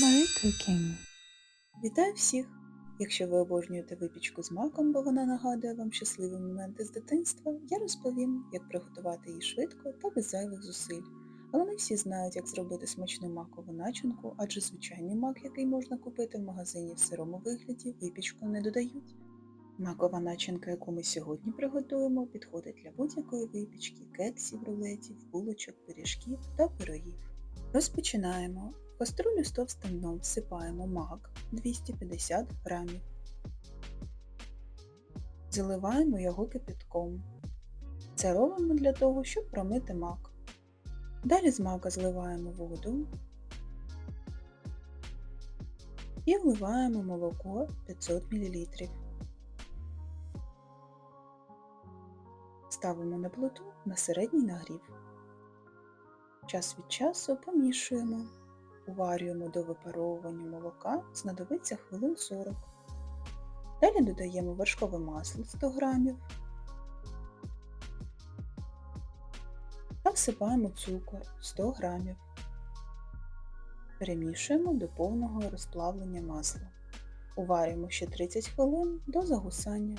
Marie. Вітаю всіх! Якщо ви обожнюєте випічку з маком, бо вона нагадує вам щасливі моменти з дитинства, я розповім, як приготувати її швидко та без зайвих зусиль. Але не всі знають, як зробити смачну макову начинку, адже звичайний мак, який можна купити в магазині в сирому вигляді, випічку не додають. Макова начинка, яку ми сьогодні приготуємо, підходить для будь-якої випічки, кексів, рулетів, булочок, пиріжків та пирогів. Розпочинаємо. В каструлю з товстим дном всипаємо мак 250 грамів. Заливаємо його кипятком. Це робимо для того, щоб промити мак. Далі з мака зливаємо воду і вливаємо молоко 500 мл. Ставимо на плиту на середній нагрів. Час від часу помішуємо. Уварюємо до випаровування молока, знадобиться хвилин 40. Далі додаємо вершкове масло 100 г та всипаємо цукор 100 г. Перемішуємо до повного розплавлення масла. Уварюємо ще 30 хвилин до загусання.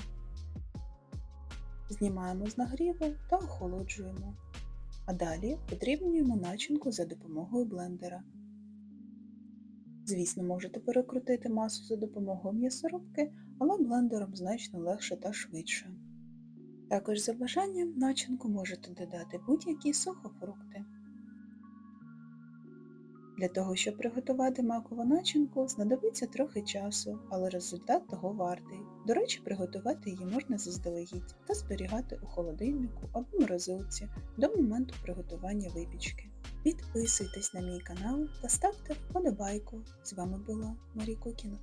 Знімаємо з нагріву та охолоджуємо. А далі подрібнюємо начинку за допомогою блендера. Звісно, можете перекрутити масу за допомогою м'ясорубки, але блендером значно легше та швидше. Також за бажанням начинку можете додати будь-які сухофрукти. Для того, щоб приготувати макову начинку, знадобиться трохи часу, але результат того вартий. До речі, приготувати її можна заздалегідь та зберігати у холодильнику або морозилці до моменту приготування випічки. Підписуйтесь на мій канал та ставте вподобайку. З вами була Марі Кукіна.